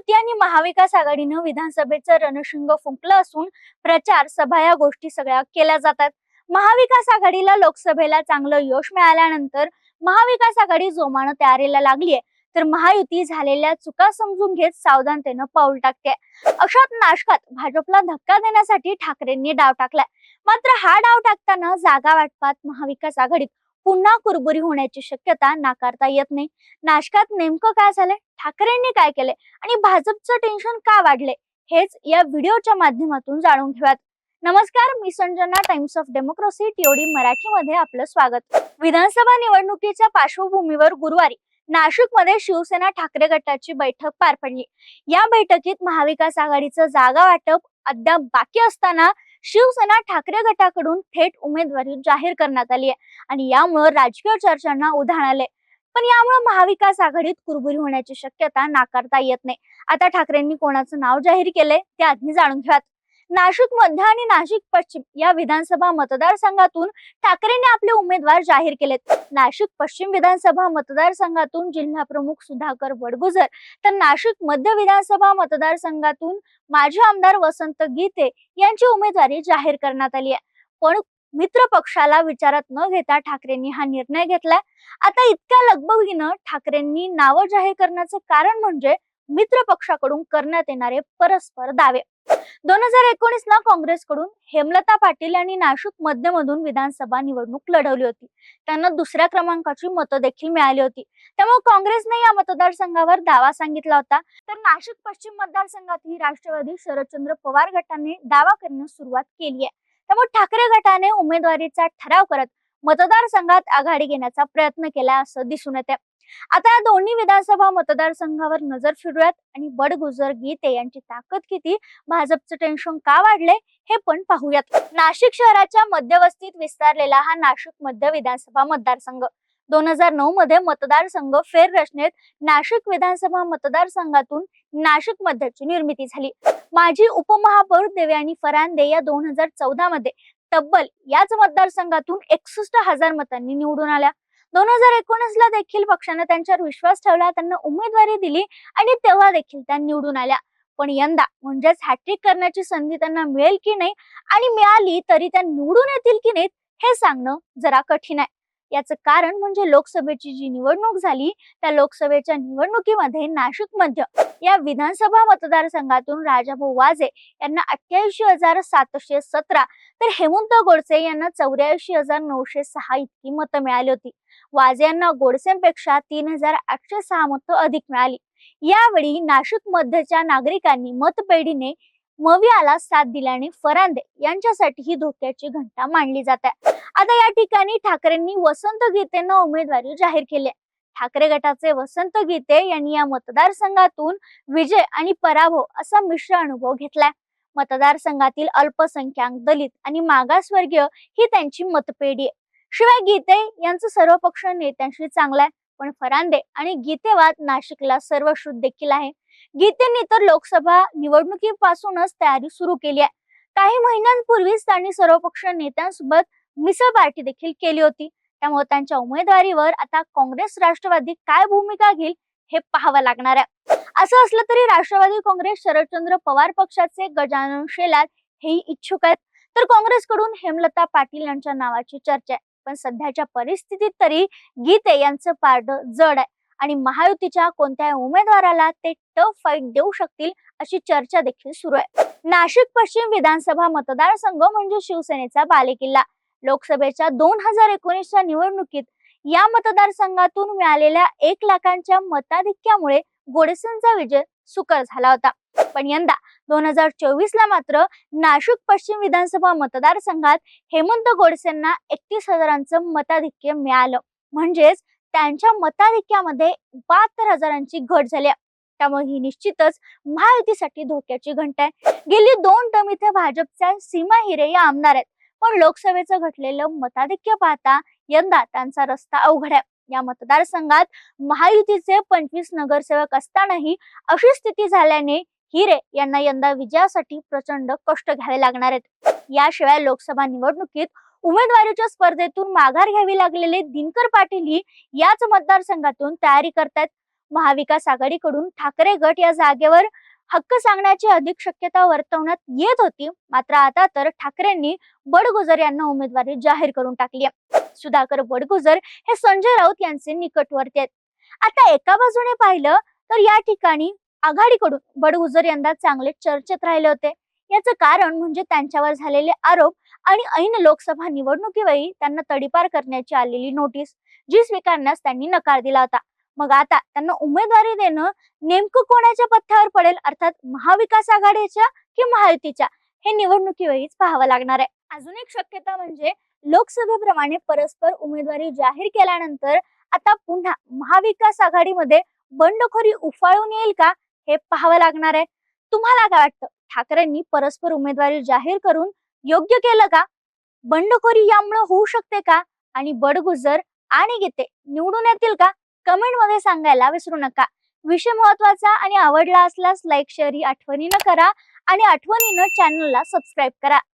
महायुती आणि महाविकास आघाडीनं विधानसभेचं रणशिंग फुंकलं असून प्रचार सभा या गोष्टी सगळ्या केल्या जातात. महाविकास आघाडीला लोकसभेला चांगलं यश मिळाल्यानंतर महाविकास आघाडी जोमानं तयारीला लागलीये. तर महायुती झालेल्या चुका समजून घेत सावधानतेनं पाऊल टाकते. अशात नाशकात भाजपला धक्का देण्यासाठी ठाकरेंनी डाव टाकलाय. मात्र हा डाव टाकताना जागा वाटपात महाविकास आघाडीत पुन्हा कुरबुरी होण्याची शक्यता नाकारता येत नाही. नाशकात नेमकं काय झालंय? ठाकरेंनी काय केलंय? आणि भाजपचं टेन्शन का वाढले हेच या व्हिडिओच्या माध्यमातून जाणून घेऊयात. नमस्कार मी Sanjana times of democracy TOD मराठीमध्ये आपलं स्वागत. विधानसभा निवडणुकीच्या पार्श्वभूमीवर गुरुवारी नाशिकमध्ये शिवसेना ठाकरे गटाची बैठक पार पडली. या बैठकीत महाविकास आघाडीचं जागा वाटप अद्याप बाकी असताना शिवसेना ठाकरे गटाकडून थेट उमेदवारी जाहीर करण्यात आली आहे आणि यामुळे राजकीय चर्चांना उधाण आले पण यामुळे महाविकास आघाडीत कुरबुरी होण्याची शक्यता नाकारता येत नाही. आता ठाकरेंनी कोणाचं नाव जाहीर केलंय ते आधी जाणून घ्यात. नाशिक मध्य आणि नाशिक पश्चिम या विधानसभा मतदारसंघातून ठाकरेंनी आपले उमेदवार जाहीर केलेत. नाशिक पश्चिम विधानसभा मतदारसंघातून जिल्हा प्रमुख सुधाकर वडगुजर तर नाशिक मध्य विधानसभा मतदारसंघातून माजी आमदार वसंत गीते यांची उमेदवारी जाहीर करण्यात आली आहे. पण मित्र पक्षाला विचारात न घेता ठाकरेंनी हा निर्णय घेतलाय. आता इतक्या लगबगीनं ठाकरेंनी नावं जाहीर करण्याचं कारण म्हणजे मित्र पक्षाकडून करण्यात येणारे परस्पर दावे. दोन हजार एकोणीस ला काँग्रेसकडून हेमलता पाटील यांनी नाशिक मध्यमधून विधानसभा निवडणूक लढवली होती. त्यांना दुसऱ्या क्रमांकाची मतं देखील मिळाली होती. त्यामुळे काँग्रेसने या मतदारसंघावर दावा सांगितला होता. तर नाशिक पश्चिम मतदारसंघातही राष्ट्रवादी शरदचंद्र पवार गटाने दावा करण्यास सुरुवात केली आहे. त्यामुळे ठाकरे गटाने उमेदवारीचा ठराव करत मतदारसंघात आघाडी घेण्याचा प्रयत्न केला असं दिसून येते आता या दोन्ही विधानसभा मतदारसंघावर नजर फिरूयात आणि बडगुजर गीते यांची ताकद किती? भाजपचं टेन्शन का वाढले हे पण पाहूयात. नाशिक शहराच्या मध्यवस्तीत विस्तारलेला हा नाशिक मध्य विधानसभा मतदारसंघ. दोन हजार नऊ मध्ये मतदारसंघ फेररचनेत नाशिक विधानसभा मतदारसंघातून नाशिक मध्यची निर्मिती झाली. माजी उपमहापौर देवयानी फरांदे या दोन हजार चौदा मध्ये तब्बल याच मतदारसंघातून एकसष्ट हजार मतांनी निवडून आल्या. दोन हजार एकोणीसला देखील पक्षानं त्यांच्यावर विश्वास ठेवला त्यांना उमेदवारी दिली आणि तेव्हा देखील त्या निवडून आल्या. पण यंदा म्हणजेच हॅट्रिक करण्याची संधी त्यांना मिळेल की नाही आणि मिळाली तरी त्या निवडून येतील की नाहीत हे सांगणं जरा कठीण आहे. याचं कारण म्हणजे लोकसभेची जी निवडणूक झाली त्या लोकसभेच्या निवडणुकीमध्ये नाशिक मध्य या विधानसभा मतदारसंघातून राजाभाऊ वाजे यांना अठ्ठ्याऐंशी हजार सातशे सतरा तर हेमंत गोडसे यांना चौऱ्याऐंशी हजार नऊशे सहा इतकी मतं मिळाली होती. वाजे यांना गोडसेंपेक्षा तीन हजार आठशे सहा मतं अधिक मिळाली. यावेळी नाशिक मध्यच्या नागरिकांनी मतपेढीने मवियाला साथ दिल्याने फरांदे यांच्यासाठी ही धोक्याची घंटा मांडली जात आहे. आता या ठिकाणी ठाकरेंनी वसंत गीतेनं उमेदवारी जाहीर केली ठाकरे गटाचे वसंत गीते यांनी या मतदारसंघातून विजय आणि पराभव असा मिश्र अनुभव घेतलाय. मतदारसंघातील अल्पसंख्याक दलित आणि मागासवर्गीय ही त्यांची मतपेढी आहे. शिवाय गीते यांचं सर्वपक्ष नेत्यांशी चांगलं आहे पण फरांदे आणि गीतेवाद नाशिकला सर्वश्रुत देखील आहे. गीतेंनी तर लोकसभा निवडणुकीपासूनच तयारी सुरू केली आहे. काही महिन्यांपूर्वीच त्यांनी सर्वपक्ष नेत्यांसोबत मिसळ पार्टी देखील केली होती. त्यामुळे त्यांच्या उमेदवारीवर आता काँग्रेस राष्ट्रवादी काय भूमिका घेईल हे पाहावं लागणार आहे. असं असलं तरी राष्ट्रवादी काँग्रेस शरदचंद्र पवार पक्षाचे गजानन शेलार हेही इच्छुक आहेत. तर काँग्रेसकडून हेमलता पाटील यांच्या नावाची चर्चा आहे. पण सध्याच्या परिस्थितीत तरी गीते यांचं पारड जड आहे. आणि महायुतीच्या कोणत्या उमेदवाराला ते टफ फाईट देऊ शकतील अशी चर्चा देखील सुरू आहे. नाशिक पश्चिम विधानसभा मतदारसंघ म्हणजे शिवसेनेचा बालेकिल्ला. लोकसभेच्या दोन हजार एकोणीसच्या निवडणुकीत या मतदारसंघातून मिळालेल्या एक लाखांच्या मताधिक्यामुळे गोडसेंचा विजय सुकर झाला होता. पण यंदा दोन हजार चोवीस ला मात्र नाशिक पश्चिम विधानसभा मतदारसंघात हेमंत गोडसेंना एकतीस हजारांचं मताधिक्य मिळालं. म्हणजेच त्यांच्या मताधिक्यामध्ये बहात्तर हजारांची घट झाली आहे. त्यामुळे ही निश्चितच महायुतीसाठी धोक्याची घंटा आहे. गेली दोन टर्म इथे भाजपच्या सीमा हिरे या आमदार आहेत. पण लोकसभेचं घटलेलं मताधिक्य पाहता यंदा त्यांचा रस्ता अवघड आहे. या मतदारसंघात महायुतीचे पंचवीस नगरसेवक असतानाही अशी स्थिती झाल्याने हिरे यांना यंदा विजयासाठी प्रचंड कष्ट घ्यावे लागणार आहेत. याशिवाय लोकसभा निवडणुकीत उमेदवारीच्या स्पर्धेतून माघार घ्यावी लागलेले दिनकर पाटील ही याच मतदारसंघातून तयारी करतायत. महाविकास आघाडीकडून ठाकरे गट या जागेवर हक्क सांगण्याची अधिक शक्यता वर्तवण्यात येत होती. मात्र आता तर ठाकरेंनी बडगुजर यांना उमेदवारी जाहीर करून टाकली आहे. सुधाकर बडगुजर हे संजय राऊत यांचे निकटवर्ती आहेत. आता एका बाजूने पाहिलं तर या ठिकाणी आघाडीकडून बडगुजर यंदा चांगले चर्चेत राहिले होते. याचं कारण म्हणजे त्यांच्यावर झालेले आरोप आणि ऐन लोकसभा निवडणुकीवेळी त्यांना तडीपार करण्याची आलेली नोटीस जी स्वीकारण्यास त्यांनी नकार दिला होता. मग आता त्यांना उमेदवारी देणं नेमकं कोणाच्या पथ्यावर पडेल? अर्थात महाविकास आघाडीच्या कि महायुतीच्या? हे निवडणुकीवेळीच पाहावं लागणार आहे. अजून एक शक्यता म्हणजे लोकसभेप्रमाणे परस्पर उमेदवारी जाहीर केल्यानंतर आता पुन्हा महाविकास आघाडीमध्ये बंडखोरी उफाळून येईल का? हे पाहावं लागणार आहे. तुम्हाला काय वाटतं? ठाकरेंनी परस्पर उमेदवारी जाहीर करून योग्य केलं का? बंडखोरी यामुळे होऊ शकते का? आणि बडगुजर आणि गीते निवडून येतील का? कमेंटमध्ये सांगायला विसरू नका. विषय महत्त्वाचा आणि आवडला असल्यास लाईक शेअर ही आठवणीनं करा आणि आठवणीनं चॅनलला सबस्क्राईब करा.